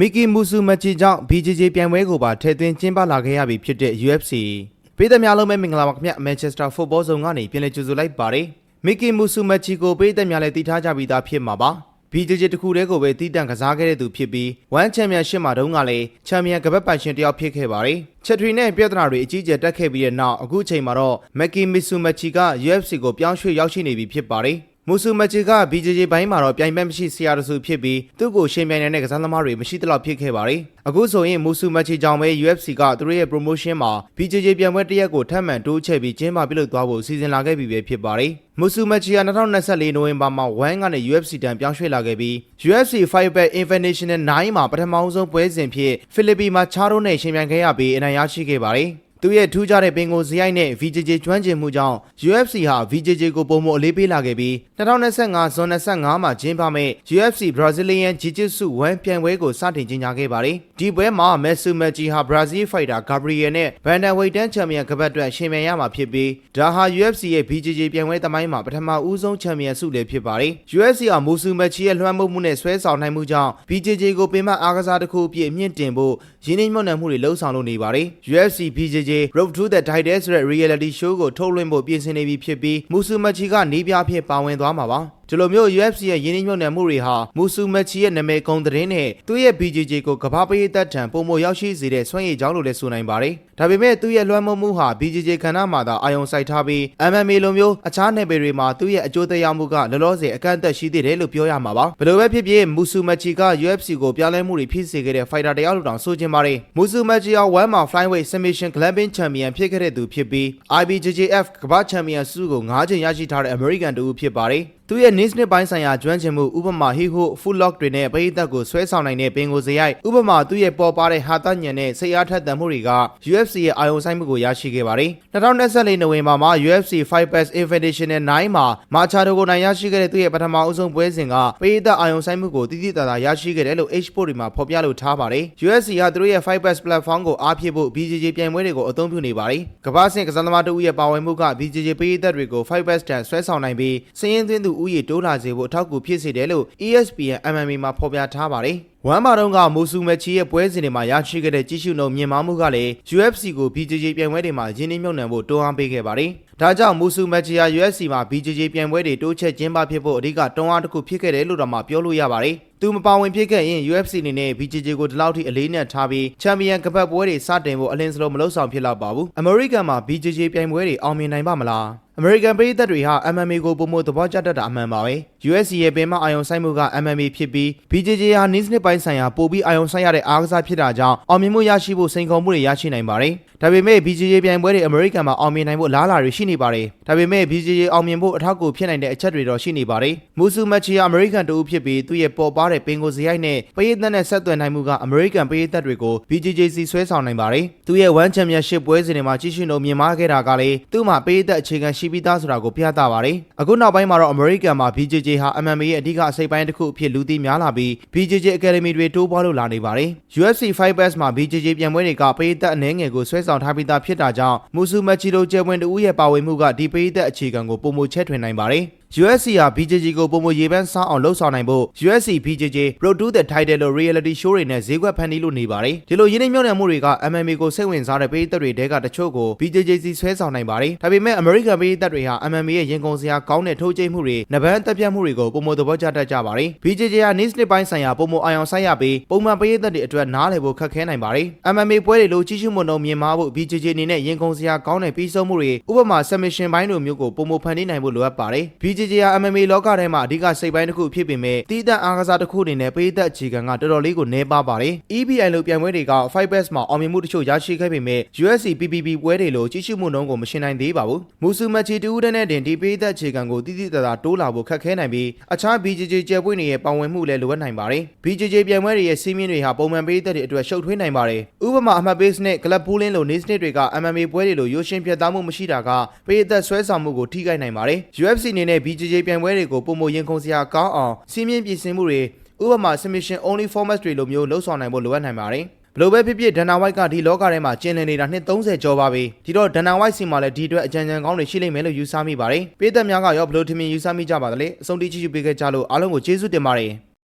မီကီမူဆူမချီကြောင့် BJJ ပြိုင်ပွဲကိုပါထည့်သွင်းကျင်းပလာခဲ့ရပြီဖြစ်တဲ့ UFC ပြည်သက်များလုံးပဲမင်္ဂလာပါခင်ဗျမန်ချက်စတာဖုတ်ဘောဇုံကနေပြန်လည်ကြိုဆိုလိုက်ပါတယ်မီကီမူဆူမချီကိုပြည်သက်များလည်းတည်ထားကြပြီးသားဖြစ်မှာပါ BJJ တခုတည်းကိုပဲတည်တံ့ကစားခဲ့တဲ့သူဖြစ်ပြီး1ချန်ပီယံရှစ်မှာတုန်းကလည်းချန်ပီယံကပတ်ပိုင်ရှင်တစ်ယောက်ဖြစ်ခဲ့ပါတယ်ချက်ထရီနဲ့ပြဿနာတွေအကြီးအကျယ်တက်ခဲ့ပြီးတဲ့နောက်အခုချိန်မှာတော့မက်ကီမီဆူမချီက UFC ကိုပြောင်းရွှေ့ရောက်ရှိနေပြီဖြစ်ပါတယ် မူဆူမချီက BJJ ဘိုင်းမှာတော့ပြိုင်ပွဲမရှိဆရာတဆူဖြစ်ပြီးသူ့ကိုရှင်ပြိုင်နေတဲ့ကစားသမားတွေမရှိသလောက်ဖြစ်ခဲ့ပါတယ်။အခုဆိုရင်မူဆူမချီကြောင့်ပဲ UFC ကသူတို့ရဲ့ promotion မှာ BJJ ပြိုင်ပွဲတစ်ရက်ကိုထပ်မံတိုးချဲ့ပြီးကျင်းပပြုလုပ်သွားဖို့စီစဉ်လာခဲ့ပြီပဲဖြစ်ပါတယ်။မူဆူမချီက2024နိုဝင်ဘာမှာ1ကနေ UFC တန်ပြောင်းရွှေ့လာခဲ့ပြီး UFC Fight Back International 9မှာပထမဆုံးပွဲစဉ်ဖြစ်ဖိလစ်ပင်မှာချားရိုးနဲ့ရှင်ပြိုင်ခဲ့ရပြီးအနိုင်ရရှိခဲ့ပါတယ်။ သူရဲ့ထူးခြားတဲ့ပင်ကိုစရိုက်နဲ့ VJJ ကျွမ်းကျင်မှုကြောင့် UFC ဟာ VJJ ကိုပုံမအလေးပေးလာခဲ့ပြီး2025ဇွန်25မှာကျင်းပမဲ့ UFC Brazilian Jiu-Jitsu 1ပြိုင်ပွဲကိုစတင်ကျင်းပခဲ့ပါတယ်။ဒီပွဲမှာ Messi Maggi ဟာ Brazil Fighter Gabriel နဲ့ Bantamweight တန်းချန်ပီယံကပတ်အတွက်ရှင်မြန်ရမှာဖြစ်ပြီးဒါဟာ UFC ရဲ့ VJJ ပြိုင်ပွဲသမိုင်းမှာပထမဦးဆုံးချန်ပီယံဆုလည်းဖြစ်ပါတယ်။ UFC ဟာ Musu Maggi ရဲ့လွှမ်းမိုးမှုနဲ့ဆွဲဆောင်နိုင်မှုကြောင့် VJJ ကိုပင်မအားကစားတစ်ခုအဖြစ်မြင့်တင်ဖို့ရင်းနှီးမြှုပ်နှံမှုတွေလှုံ့ဆော်လုပ်နေပါတယ်။ UFC VJJ Road to the Title ဆိုတဲ့ reality show ကိုထုတ်လွှင့်ဖို့ပြင်ဆင်နေပြီဖြစ်ပြီးမူဆူမချီကနေပြအဖြစ်ပါဝင်သွားမှာပါ ဒီလိုမျိုး UFC ရဲ့ယင်းနှိမ့်ညွှန်နယ်မှုတွေဟာမူဆူမချီရဲ့နာမည်ကုံသတင်းနဲ့သူ့ရဲ့ BJJ ကိုကမ္ဘာပရိသတ်ထံပုံမရောက်ရှိစေတဲ့စွမ်းရည်ကြောင်းလို့လည်းဆိုနိုင်ပါတယ်။ဒါပေမဲ့သူ့ရဲ့လွှမ်းမိုးမှုဟာ BJJ ခန္ဓာမှာသာအာရုံစိုက်ထားပြီး MMA လိုမျိုးအခြားနယ်ပယ်တွေမှာသူ့ရဲ့အကျိုးသက်ရောက်မှုကလောလောဆယ်အကန့်အသတ်ရှိသေးတယ်လို့ပြောရမှာပါ။ဘယ်လိုပဲဖြစ်ဖြစ်မူဆူမချီက UFC ကိုပြောင်းလဲမှုတွေဖြစ်စေခဲ့တဲ့ fighter တယောက်လို့တောင်ဆိုချင်ပါတယ်။မူဆူမချီဟာ1မှာ flyweight submission clubbing champion ဖြစ်ခဲ့တဲ့သူဖြစ်ပြီး IBJJF ကမ္ဘာချန်ပီယံဆုကို9ချိန်ရရှိထားတဲ့ American တူဖြစ်ပါတယ်။ သူရဲ့ niche နှစ်ပိုင်းဆိုင်ရာကျွမ်းကျင်မှုဥပမာ hip hop full lock တွေနဲ့ပရိသတ်ကိုဆွဲဆောင်နိုင်တဲ့ပင်ကိုစရိုက်ဥပမာသူရဲ့ပေါ်ပါတဲ့ဟာတညံနဲ့စိတ်အားထက်သန်မှုတွေက UFC ရဲ့အာရုံစိုက်မှုကိုရရှိခဲ့ပါတယ်။2024နိုဝင်ဘာမှာ UFC Fight Pass Invitational 9မှာမာချာဒိုကိုနိုင်ရရှိခဲ့တဲ့သူရဲ့ပထမအဆုံးပွဲစဉ်ကပရိသတ်အာရုံစိုက်မှုကိုတည်တည်တသာရရှိခဲ့တယ်လို့ H-Sport တွေမှာဖော်ပြလိုထားပါတယ်။ UFC ဟာသူတို့ရဲ့ Fight Pass platform ကိုအားဖြည့်ဖို့ BJJ ပြိုင်ပွဲတွေကိုအသုံးပြုနေပါတယ်။ကမ္ဘာ့ဆင့်ကစားသမားတို့ရဲ့ပါဝင်မှုက BJJ ပရိသတ်တွေကို Fight Pass တန်ဆွဲဆောင်နိုင်ပြီးစည်ရင်းသွင်းသူဥယျာဉ်တိုးလာစေဖို့အထောက်အကူဖြစ်စေတယ်လို့ ESPN MMA မှာဖော်ပြထားပါတယ်။ဝမ်မာတုံးကမိုဆူမက်ချီရဲ့ပွဲစဉ်တွေမှာရရှိခဲ့တဲ့ကြီးစုနှုံမြင်မာမှုကလည်း UFC ကို BJJ ပြိုင်ပွဲတွေမှာရင်းနှီးမြှုပ်နှံဖို့တွန်းအားပေးခဲ့ပါတယ်။ဒါကြောင့်မိုဆူမက်ချီဟာ UFC မှာ BJJ ပြိုင်ပွဲတွေတိုးချဲ့ကျင်းပဖြစ်ဖို့အဓိကတွန်းအားတစ်ခုဖြစ်ခဲ့တယ်လို့တော့မှပြောလို့ရပါတယ်။ သူမပါဝင်ဖြစ်ခဲ့ရင် UFC အနေနဲ့ BJJ ကိုဒီလောက်ထိအလေးနဲ့ထားပြီးချန်ပီယံကပတ်ပွဲတွေစတင်ဖို့အလင်းစလုံးမလုပ်ဆောင်ဖြစ်တော့ပါဘူး။ American မှာ BJJ ပြိုင်ပွဲတွေအောင်မြင်နိုင်ပါမလား။ American ပြည်သက်တွေဟာ MMA ကိုပုံမသဘောကျတတ်တာအမှန်ပါပဲ UFC ရဲ့ပင်မအာယုံဆိုင်မှုက MMA ဖြစ်ပြီး BJJ ဟာ niche နှစ်ပိုင်းဆိုင်ရာပိုပြီးအာယုံဆိုင်ရတဲ့အားကစားဖြစ်တာကြောင့်အောင်မြင်မှုရရှိဖို့စိန်ခေါ်မှုတွေရရှိနိုင်ပါတယ်ဒါပေမဲ့ BJJ ပြိုင်ပွဲတွေ American မှာအောင်မြင်နိုင်ဖို့လားလာတွေရှိနေပါတယ်ဒါပေမဲ့ BJJ အောင်မြင်ဖို့အထောက်အကူဖြစ်နိုင်တဲ့အချက်တွေတော့ရှိနေပါတယ်မူဆူမချီဟာ American တူဖြစ်ပြီးသူ့ရဲ့ပေါ်ပါတဲ့ပင်ကိုစရိုက်နဲ့ပရိသတ်နဲ့ဆက်သွယ်နိုင်မှုက American ပရိသတ်တွေကို BJJ စီဆွဲဆောင်နိုင်ပါတယ်သူ့ရဲ့ One Championship ပွဲစဉ်တွေမှာကြီးစုနှုံမြင်မာခဲ့တာကလည်းသူ့မှာပရိသတ်အခြေခံရှိပြီးသားဆိုတာကိုပြသပါတယ်အခုနောက်ပိုင်းမှာတော့ American မှာ BJJ ဟာ MMA ရဲ့အဓိကအစိပ်ပိုင်းတစ်ခုအဖြစ်လူသိများလာပြီး BJJ Academy တွေတိုးပွားလို့လာနေပါတယ် UFC Fight Pass မှာ BJJ ပြိုင်ပွဲတွေကပရိသတ်အနှဲငယ်ကိုဆွဲဆောင်ထားပြီးသားဖြစ်တာကြောင့်မူဆူမချီလိုကျယ်ပွင့်တူရဲ့ပါဝင်မှုကဒီပရိသတ်အခြေခံကိုပုံမချဲ့ထွင်နိုင်ပါတယ် USC ဟာ BJJ ကိုပုံမရေပန်းစားအောင်လှုပ်ဆောင်နိုင်ဖို့ USC BJJ Road to the Title လို့ reality show တွေနဲ့ဈေးကွက်ဖန်တီးလို့နေပါတယ်ဒီလိုရင်းနှီးမြှုပ်နှံမှုတွေက MMA ကိုစိတ်ဝင်စားတဲ့ပရိသတ်တွေတဲကတချို့ကို BJJ စီဆွဲဆောင်နိုင်ပါတယ်ဒါပေမဲ့ American ပရိသတ်တွေဟာ MMA ရဲ့ရင်ကုန်စရာကောင်းတဲ့ထိုးကျိတ်မှုတွေနဗန်းတက်ပြတ်မှုတွေကိုပုံမသဘောကျတတ်ကြပါတယ် BJJ ဟာ niche နှစ်ပိုင်းဆိုင်ရာပုံမအာရုံစိုက်ရပြီးပုံမှန်ပရိသတ်တွေအတွက်နားလည်ဖို့ခက်ခဲနိုင်ပါတယ် MMA ပွဲတွေလိုကြီးစုမှုနှုံမြင်မာဖို့ BJJ အနေနဲ့ရင်ကုန်စရာကောင်းတဲ့ပြီးဆုံးမှုတွေဥပမာ submission ဘိုင်းလိုမျိုးကိုပုံမဖန်တီးနိုင်ဖို့လိုအပ်ပါတယ် BJJ ဟာ MMA လောကထဲမှာအဓိကစိတ်ပိုင်းတစ်ခုဖြစ်ပေမဲ့တီးတန့်အားကစားတစ်ခုအနေနဲ့ပေးသက်အခြေခံကတော်တော်လေးကိုနှဲပါပါတယ် EBI လိုပြိုင်ပွဲတွေက Fight Pass မှာအောင်မြင်မှုတချို့ရရှိခဲ့ပေမဲ့ UFC PPP ပွဲတွေလိုကြီးစုမှုနှုံကိုမရှင်နိုင်သေးပါဘူးမူဆူမချီတူဦးတဲ့နဲ့တင်ဒီပေးသက်အခြေခံကိုတိတိတသာတိုးလာဖို့ခက်ခဲနိုင်ပြီးအခြား BJJ ကျယ်ပွင့်တွေရဲ့ပါဝင်မှုလည်းလိုအပ်နိုင်ပါတယ် BJJ ပြိုင်ပွဲတွေရဲ့စီးမြင့်တွေဟာပုံမှန်ပေးသက်တွေအတွက်ရှုပ်ထွေးနိုင်ပါတယ်ဥပမာအမှတ်ပေးစနစ် Club Pooling လို niche တွေက MMA ပွဲတွေလိုရိုးရှင်းပြတ်သားမှုမရှိတာကပေးသက်ဆွဲဆောင်မှုကိုထိခိုက်နိုင်ပါတယ် UFC အနေနဲ့ BJJ ပြိုင်ပွဲတွေကိုပုံမရင်ခုန်စရာကောင်းအောင်စီးမြင့်ပြင်ဆင်မှုတွေဥပမာ submission only format တွေလိုမျိုးလှုပ်ဆောင်နိုင်ဖို့လိုအပ်နိုင်ပါတယ်ဘလို့ပဲဖြစ်ဖြစ်ဒန်နာဝိုက်ကဒီလောကထဲမှာကျင်လည်နေတာနှစ်30ကျော်ပါပြီဒီတော့ဒန်နာဝိုက်စီမှာလည်းဒီအတွက်အကြံဉာဏ်ကောင်းတွေရှိလိမ့်မယ်လို့ယူဆမိပါတယ်ပေးသက်များကရောဘလို့ထင်မြင်ယူဆမိကြပါသလဲအဆုံးတိချီချူပေးခဲ့ကြလို့အားလုံးကိုကျေးဇူးတင်ပါတယ်